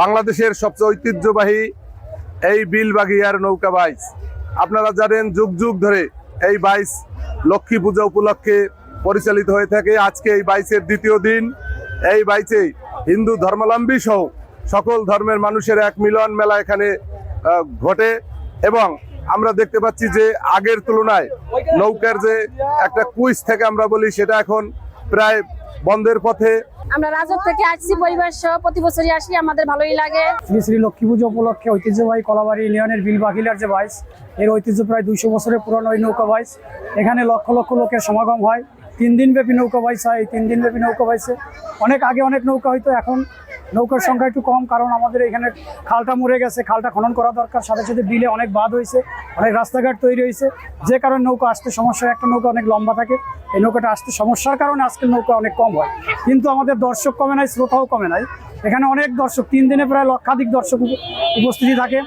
বাংলাদেশের সবচেয়ে ঐতিহ্যবাহী এই বিলবাগিয়ার নৌকা বাইচ আপনারা জানেন যুগ যুগ ধরে এই বাইচ লক্ষ্মী পূজা উপলক্ষে পরিচালিত হয়ে থাকে। আজকে এই বাইচের দ্বিতীয় দিন। এই বাইচে হিন্দু ধর্মাবলম্বী সহ সকল ধর্মের মানুষের এক মিলন মেলা এখানে ঘটে এবং আমরা দেখতে পাচ্ছি যে আগের তুলনায় নৌকার যে একটা কুইজ থেকে আমরা বলি, সেটা এখন প্রায় বন্ধের পথে। আমরা রাজক থেকে আসছি পরিবার সহ প্রতি বছরই আসি আমাদের ভালোই লাগে। শ্রী শ্রী লক্ষ্মী পুজো উপলক্ষে ঐতিহ্যবাহী কলাবাড়ি ইউনিয়নের বিল বাকিলার যে বাইস এর ঐতিহ্য প্রায় দুইশো বছরের পুরনো ওই নৌকা বাইস এখানে লক্ষ লক্ষ লোকের সমাগম হয়। তিন দিন ব্যাপী নৌকা বাইস এই তিন দিন ব্যাপী নৌকা বাইসে অনেক আগে অনেক নৌকা হয়তো এখন নৌকার সংখ্যা একটু কম, কারণ আমাদের এখানে খালটা মরে গেছে, খালটা খনন করা দরকার, সাথে সাথে বিলে অনেক বাদ হয়েছে অনেক রাস্তাঘাট তৈরি হয়েছে যে কারণে নৌকা আসতে সমস্যা। একটা নৌকা অনেক লম্বা থাকে, এই নৌকাটা আসতে সমস্যার কারণে আজকের নৌকা অনেক কম হয়। কিন্তু আমাদের দর্শক কমে নাই, শ্রোতাও কমে নাই। এখানে অনেক দর্শক, তিন দিনে প্রায় লক্ষাধিক দর্শক উপস্থিতি থাকে।